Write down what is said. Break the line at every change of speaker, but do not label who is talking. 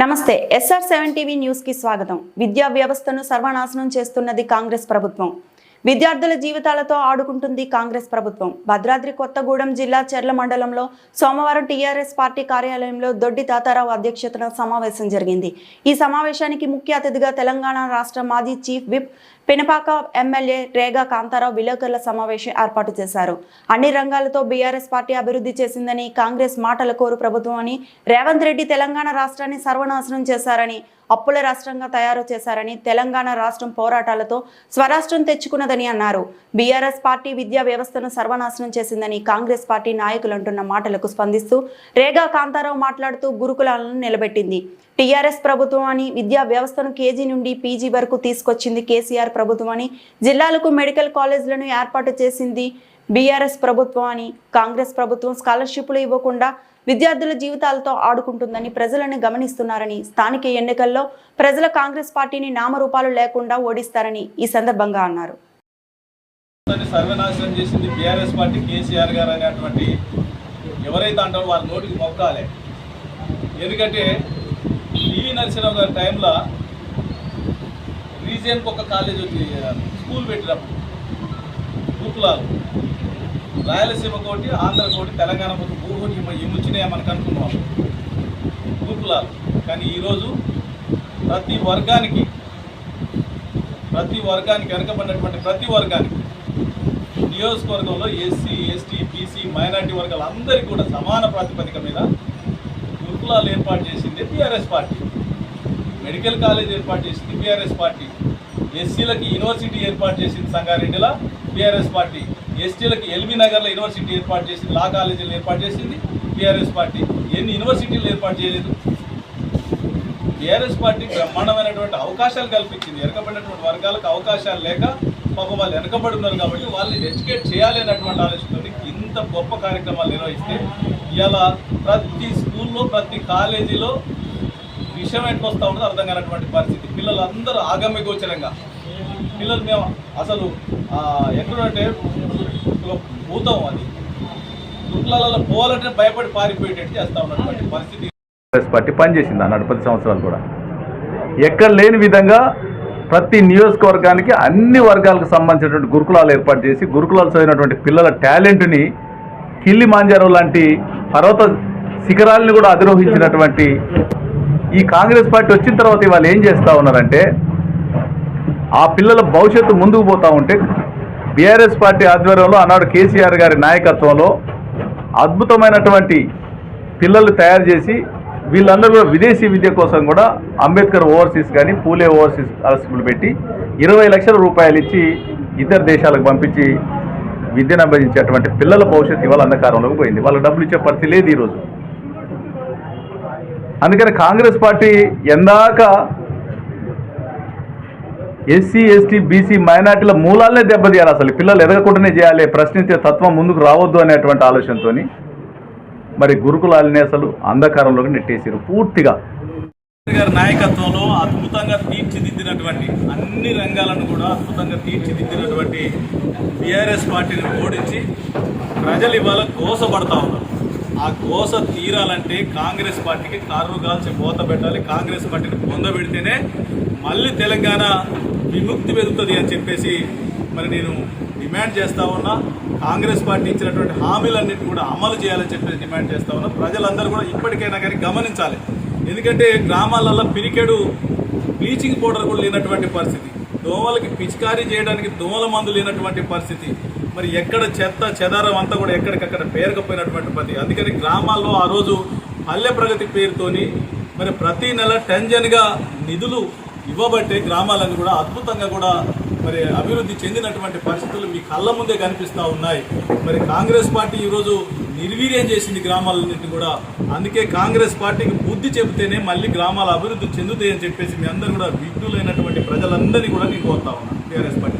నమస్తే SR seven TV న్యూస్కి స్వాగతం. విద్యా వ్యవస్థను సర్వనాశనం చేస్తున్నది కాంగ్రెస్ ప్రభుత్వం. విద్యార్థుల జీవితాలతో ఆడుకుంటుంది కాంగ్రెస్ ప్రభుత్వం. భద్రాద్రి కొత్తగూడెం జిల్లా చెర్ల మండలంలో సోమవారం టీఆర్ఎస్ పార్టీ కార్యాలయంలో దొడ్డి తాతారావు అధ్యక్షతన సమావేశం జరిగింది. ఈ సమావేశానికి ముఖ్య అతిథిగా తెలంగాణ రాష్ట్ర మాజీ chief whip Pinapaka MLA Rega Kantharao విలేకరుల సమావేశం ఏర్పాటు చేశారు. అన్ని రంగాలతో బీఆర్ఎస్ పార్టీ అభివృద్ధి చేసిందని కాంగ్రెస్ మాటల కోరు ప్రభుత్వం అని రేవంత్ రెడ్డి తెలంగాణ రాష్ట్రాన్ని సర్వనాశనం చేశారని అప్పుల రాష్ట్రంగా తయారు చేశారని తెలంగాణ రాష్ట్రం పోరాటాలతో స్వరాష్ట్రం తెచ్చుకున్నదని అన్నారు. బీఆర్ఎస్ పార్టీ విద్యా వ్యవస్థను సర్వనాశనం చేసిందని కాంగ్రెస్ పార్టీ నాయకులు అంటున్న మాటలకు స్పందిస్తూ రేగా కాంతారావు మాట్లాడుతూ గురుకులాలను నిలబెట్టింది. టీఆర్ఎస్ ప్రభుత్వం అని విద్యా వ్యవస్థను కేజీ నుండి పీజీ వరకు తీసుకొచ్చింది కేసీఆర్ ప్రభుత్వం అని జిల్లాలకు మెడికల్ కాలేజీలను ఏర్పాటు చేసింది బీఆర్ఎస్ ప్రభుత్వం అని కాంగ్రెస్ ప్రభుత్వం స్కాలర్షిప్లు ఇవ్వకుండా విద్యార్థుల జీవితాలతో ఆడుకుంటుందని ప్రజలను గమనిస్తున్నారని స్థానిక ఎన్నికల్లో ప్రజల కాంగ్రెస్ పార్టీని నామరూపాలు లేకుండా ఓడిస్తారని ఈ సందర్భంగా అన్నారు.
సర్వనాశనం చేసింది బీఆర్ఎస్ పార్టీ కేసీఆర్ గారు అనేటువంటి ఎవరైతే అంటారో వాళ్ళ నోటికి మొక్కాలి. ఎందుకంటే టీవీ నరసింహరావు గారి టైంలో రీజియన్కి ఒక కాలేజ్ వచ్చి స్కూల్ పెట్టినప్పుడు గురుకులాలు రాయలసీమ కోటి ఆంధ్ర కోటి తెలంగాణ కోటి భూహోటి ఇమ్ముచ్చినాయి మనకు అనుకున్నాం. గురుకులాలు కానీ ఈరోజు ప్రతి వర్గానికి ప్రతి వర్గానికి వెనకబడినటువంటి ప్రతి వర్గానికి నియోజకవర్గంలో ఎస్సీ ఎస్టీ బీసీ మైనార్టీ వర్గాలందరికీ కూడా సమాన ప్రాతిపదిక మీద గురుకులాలు ఏర్పాటు చేసింది టీఆర్ఎస్ పార్టీ. మెడికల్ కాలేజ్ ఏర్పాటు చేసింది బీఆర్ఎస్ పార్టీ. ఎస్సీలకి యూనివర్సిటీ ఏర్పాటు చేసింది సంగారెడ్డిలో బీఆర్ఎస్ పార్టీ. ఎస్టీలకి ఎల్బీ నగర్లో యూనివర్సిటీ ఏర్పాటు చేసింది లా కాలేజీలు ఏర్పాటు చేసింది బీఆర్ఎస్ పార్టీ. ఎన్ని యూనివర్సిటీలు ఏర్పాటు చేయలేదు? బీఆర్ఎస్ పార్టీ బ్రహ్మాండమైనటువంటి అవకాశాలు కల్పించింది. వెనకబడినటువంటి వర్గాలకు అవకాశాలు లేక పాపం వాళ్ళు వెనకబడి ఉన్నారు కాబట్టి వాళ్ళని ఎడ్యుకేట్ చేయాలి అనేటువంటి ఆలోచనతో ఇంత గొప్ప కార్యక్రమాలు నిర్వహిస్తే ఇలా ప్రతి స్కూల్లో ప్రతి కాలేజీలో విషయం ఎట్లొస్తా ఉన్నది అర్థం కానటువంటి పరిస్థితి. పిల్లలందరూ ఆగమ్య గోచరంగా. పిల్లలు మేము అసలు ఎక్కడంటే భూతం అది. గుట్లలో పోవాలంటే భయపడి పారిపోయేటట్టు చేస్తా ఉన్నటువంటి పరిస్థితి.
పట్టి పార్టీ పనిచేసింది అన్నాడు పది సంవత్సరాలు కూడా. ఎక్కడ లేని విధంగా ప్రతి నియోజకవర్గానికి అన్ని వర్గాలకు సంబంధించినటువంటి గురుకులాలు ఏర్పాటు చేసి గురుకులాలు చదివినటువంటి పిల్లల టాలెంట్ని కిల్లి మాంజారో లాంటి పర్వత శిఖరాలని కూడా అధిరోహించినటువంటి ఈ కాంగ్రెస్ పార్టీ వచ్చిన తర్వాత ఇవాళ ఏం చేస్తూ ఉన్నారంటే ఆ పిల్లల భవిష్యత్తు ముందుకు పోతూ ఉంటే బీఆర్ఎస్ పార్టీ ఆధ్వర్యంలో ఆనాడు కేసీఆర్ గారి నాయకత్వంలో అద్భుతమైనటువంటి పిల్లలు తయారు చేసి వీళ్ళందరూ కూడా విదేశీ విద్య కోసం కూడా అంబేద్కర్ ఓవర్సీస్ కానీ పూలే ఓవర్సీస్ స్కాలర్షిప్లు పెట్టి ఇరవై లక్షల రూపాయలు ఇచ్చి ఇతర దేశాలకు పంపించి విద్యను అభ్యసించేటువంటి పిల్లల భవిష్యత్తు ఇవాళ అంధకారంలోకి పోయింది. వాళ్ళ డబ్బులు ఇచ్చే పరిస్థితి లేదు ఈరోజు. అందుకని కాంగ్రెస్ పార్టీ ఎందాక ఎస్సీ ఎస్టీ బీసీ మైనార్టీల మూలాలనే దెబ్బతీయాలి అసలు. పిల్లలు ఎదగకుండానే చేయాలి. ప్రశ్నించే తత్వం ముందుకు రావద్దు అనేటువంటి ఆలోచనతో మరి గురుకులాలని అసలు అంధకారంలోకి నెట్టేసారు పూర్తిగా
గారి నాయకత్వంలో అద్భుతంగా తీర్చిదిద్దినటువంటి అన్ని రంగాలను కూడా అద్భుతంగా తీర్చిదిద్దినటువంటి బీఆర్ఎస్ పార్టీని ఓడించి ప్రజలు ఇవాళ కోసపడతా ఉన్నారు. ఆ గోస తీరాలంటే కాంగ్రెస్ పార్టీకి కారు కాల్చి మూత పెట్టాలి. కాంగ్రెస్ పార్టీని పొందబెడితేనే మళ్ళీ తెలంగాణ విముక్తి వెళ్తుంది అని చెప్పేసి మరి నేను డిమాండ్ చేస్తా ఉన్నా. కాంగ్రెస్ పార్టీ ఇచ్చినటువంటి హామీలన్నింటినీ కూడా అమలు చేయాలని చెప్పేసి డిమాండ్ చేస్తా ఉన్నా. ప్రజలందరూ కూడా ఇప్పటికైనా కానీ గమనించాలి. ఎందుకంటే గ్రామాలలో పిరికెడు బ్లీచింగ్ పౌడర్ కూడా లేనటువంటి పరిస్థితి. దోమలకి పిచికారీ చేయడానికి దోమల మందు లేనటువంటి పరిస్థితి. మరి ఎక్కడ చెత్త చెదారం అంతా కూడా ఎక్కడికక్కడ పేరకపోయినటువంటి పరిస్థితి. అందుకని గ్రామాల్లో ఆ రోజు పల్లె ప్రగతి పేరుతోని మరి ప్రతి నెల టెన్జన్గా నిధులు ఇవ్వబట్టే గ్రామాలను కూడా అద్భుతంగా కూడా మరి అభివృద్ధి చెందినటువంటి పరిస్థితులు మీ కళ్ళ ముందే కనిపిస్తూ ఉన్నాయి. మరి కాంగ్రెస్ పార్టీ ఈరోజు నిర్వీర్యం చేసింది గ్రామాలన్నింటినీ కూడా. అందుకే కాంగ్రెస్ పార్టీకి బుద్ధి చెబితేనే మళ్ళీ గ్రామాల అభివృద్ధి చెందుతాయని చెప్పేసి మీ అందరూ కూడా విఘ్నులైనటువంటి ప్రజలందరినీ కూడా నేను కోరుతా ఉన్నాను టీఆర్ఎస్ పార్టీ